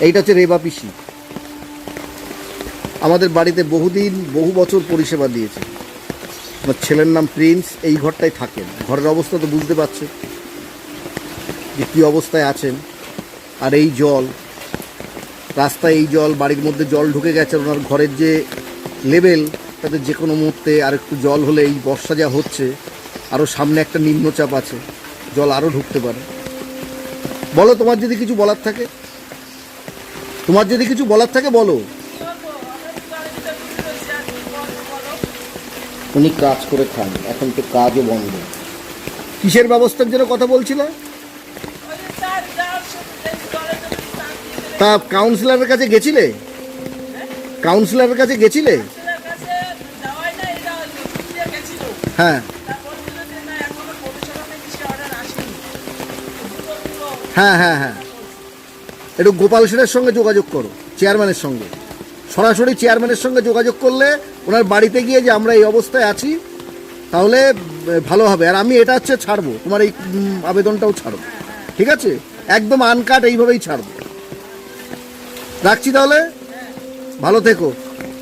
এইটা হচ্ছে রেবা পিসি। আমাদের বাড়িতে বহুদিন, বহু বছর পরিষেবা দিয়েছে। আমার ছেলের নাম প্রিন্স, এই ঘরটায় থাকেন। ঘরের অবস্থা তো বুঝতে পারছে, যে কী অবস্থায় আছেন। আর এই জল, রাস্তায় এই জল, বাড়ির মধ্যে জল ঢুকে গেছে, ওনার ঘরের যে লেভেল তাতে যে কোনো মুহূর্তে আর একটু জল হলে এই বর্ষা যা হচ্ছে আরও সামনে একটা নিম্নচাপ আছে, জল আরও ঢুকতে পারে। বলো, তোমার যদি কিছু বলার থাকে? তোমার যদি কিছু বলার থাকে বলো। উনি কাজ করে খান এখন তো কাজও বন্ধ। কিসের ব্যবস্থার জন্য কথা বলছিলে? তা কাউন্সিলরের কাছে গেছিলে? কাউন্সিলরের কাছে গেছিলে? হ্যাঁ। হ্যাঁ হ্যাঁ হ্যাঁ। একটু গোপাল সেনের সঙ্গে যোগাযোগ করো চেয়ারম্যানের সঙ্গে। সরাসরি চেয়ারম্যানের সঙ্গে যোগাযোগ করলে ওনার বাড়িতে গিয়ে যে আমরা এই অবস্থায় আছি, তাহলে ভালো হবে। আর আমি এটা হচ্ছে ছাড়বো, তোমার এই আবেদনটাও ছাড়বো ঠিক আছে? একদম আনকাট এইভাবেই ছাড়বো। রাখছি তাহলে? ভালো থেকো।